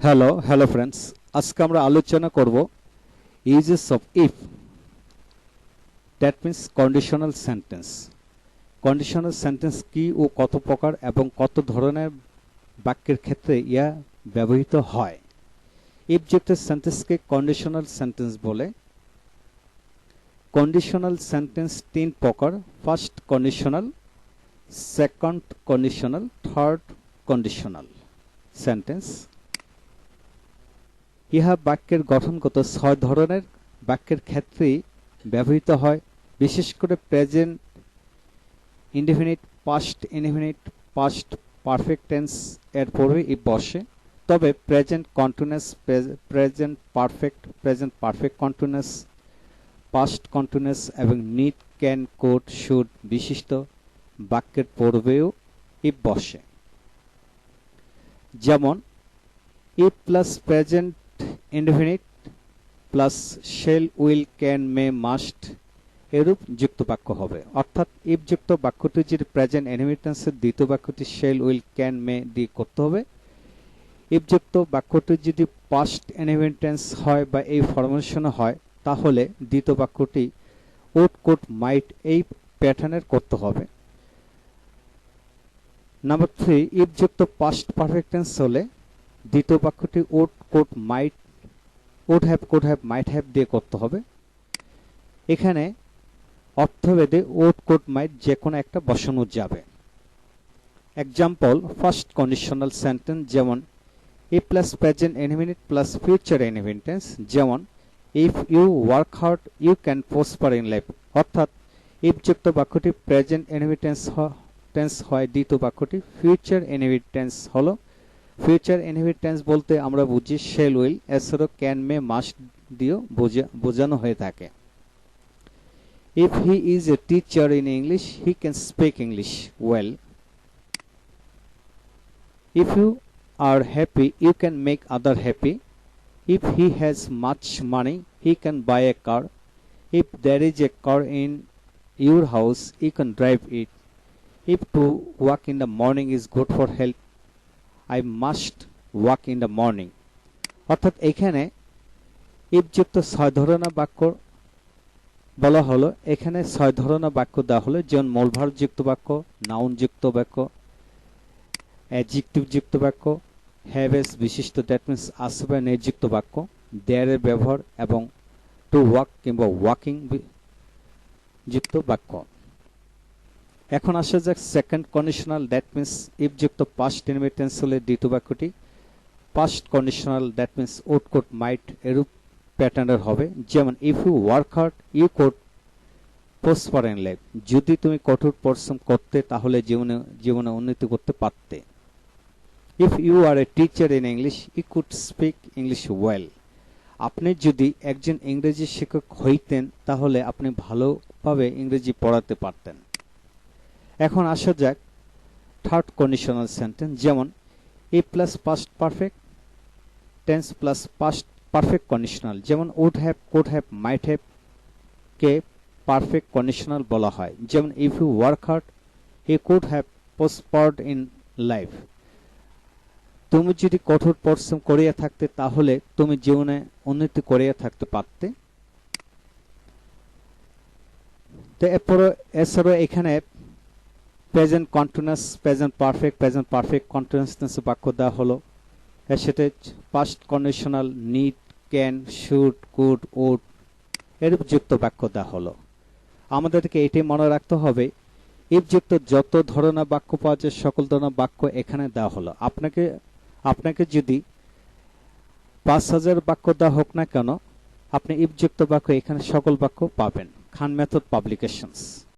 Hello hello friends আজকে আমরা আলোচনা করব uses of if that means conditional sentence conditional sentence কি ও কত প্রকার এবং কত ধরনের বাক্যের ক্ষেত্রে ইয়া ব্যবহৃত হয়? যুক্ত সেন্টেন্সকে কন্ডিশনাল সেন্টেন্স বলে। কন্ডিশনাল সেন্টেন্স তিন প্রকার। First conditional second conditional third conditional sentence ইহা বাক্যের গঠনগত ছয় ধরনের বাক্যের ক্ষেত্রেই ব্যবহৃত হয়। বিশেষ করে present, indefinite, past indefinite past, perfect tense এর পরে ই বসে। তবে present continuous present perfect present perfect continuous, past continuous এবং নিট, ক্যান, কোড, শুড বিশিষ্ট বাক্যের পূর্বেও ই বসে। যেমন ই plus present indefinite plus shall will can may must এরূপ যুক্ত বাক্য হবে। অর্থাৎ ইফ যুক্ত বাক্যটি যদি প্রেজেন্ট ইনহেরিটেন্সের দ্বিতীয় বাক্যটি শেল উইল ক্যান মে দিয়ে করতে হবে ইফ যুক্ত বাক্যটি যদি পাস্ট ইনহেরিটেন্স হয় বা এই ফরমেশন হয়, তাহলে দ্বিতীয় বাক্যটি ওট কোট মাইট এই প্যাটার্নের করতে হবে। নাম্বার থ্রি ইফ যুক্ত পাস্ট পারফেক্ট টেন্স হলে দ্বিতীয় বাক্যটি would could might would have could have might have দিয়ে করতে হবে। এখানে অর্থভেদে ওট কোড মাইট যে কোনো একটা বসানো যাবে। এক্সাম্পল ফার্স্ট কন্ডিশনাল সেন্টেন্স যেমন এ প্লাস প্রেজেন্ট এনভিনিট প্লাস ফিউচার এনভিটেন্স যেমন if you work hard you can prosper in life অর্থাৎ ইফ যুক্ত বাক্যটি প্রেজেন্ট এনভিটেন্স টেন্স হয়, দ্বিতীয় বাক্যটি ফিউচার এনিমিটেন্স হলো। ফিউচার ইনহেরিটেন্স বলতে আমরা বুঝি শেল উইল এছাড়াও ক্যান মে মাস্ট দিয়েও বোঝানো হয়ে থাকে। If he is a teacher in English he can speak English well if you are happy you can make other happy if he has much money he can buy a car if there is a car in your house you can drive it if to walk in the morning is good for health I must walk in the morning অর্থাৎ এখানে ইফযুক্ত ছয় ধরনের বাক্য বলা হলো। এখানে ছয় ধরনের বাক্য দেওয়া হলো। যেমন মূলভার যুক্ত বাক্য নাউন যুক্ত বাক্য অ্যাডজেক্টিভ যুক্ত বাক্য হ্যাভেস বিশিষ্ট দ্যাট মিনস আসবে নিযুক্ত বাক্য দেয়ারের ব্যবহার এবং টু ওয়াক কিংবা ওয়াকিং যুক্ত বাক্য। এখন আসা যাক second conditional that means if যুক্ত পাস্ট ইনভিটেন্স হলে দ্বিতীয় বাক্যটি past conditional that means would could might এরূপ প্যাটার্নের হবে। যেমন if you work hard you could prosper in life যদি তুমি কঠোর পরিশ্রম করতে, তাহলে জীবনে জীবনে উন্নতি করতে পারতে। If you are a teacher in English you could speak English well আপনি যদি একজন ইংরেজি শিক্ষক হইতেন, তাহলে আপনি ভালোভাবে ইংরেজি পড়াতে পারতেন। এখন আসা যাক থার্ড কন্ডিশনাল সেন্টেন্স যেমন এ plus past perfect tense plus past perfect conditional যেমন would have could have might have K perfect conditional বলা হয়। যেমন if you work hard he could have prospered in life তুমি যদি কঠোর পরিশ্রম করিয়া থাকতে, তাহলে তুমি জীবনে উন্নতি করিয়া থাকতে পারতে। তো এরপর, এছাড়াও এখানে present continuous present perfect present perfect continuous টেন্সে বাক্য দেওয়া হলো, এর সাথে past conditional need can should could would এরূপ যুক্ত বাক্য দেওয়া হলো। আমাদেরকে এটি মনে রাখতে হবে ইফ যুক্ত যত ধরনের বাক্য পাওয়া যায়, সকল ধরনের বাক্য এখানে দেওয়া হলো। আপনাকে আপনাকে যদি পাঁচ হাজার বাক্য দেওয়া হোক না কেন, আপনি ইফযুক্ত বাক্য এখানে সকল বাক্য পাবেন। খান মেথড পাবলিকেশনস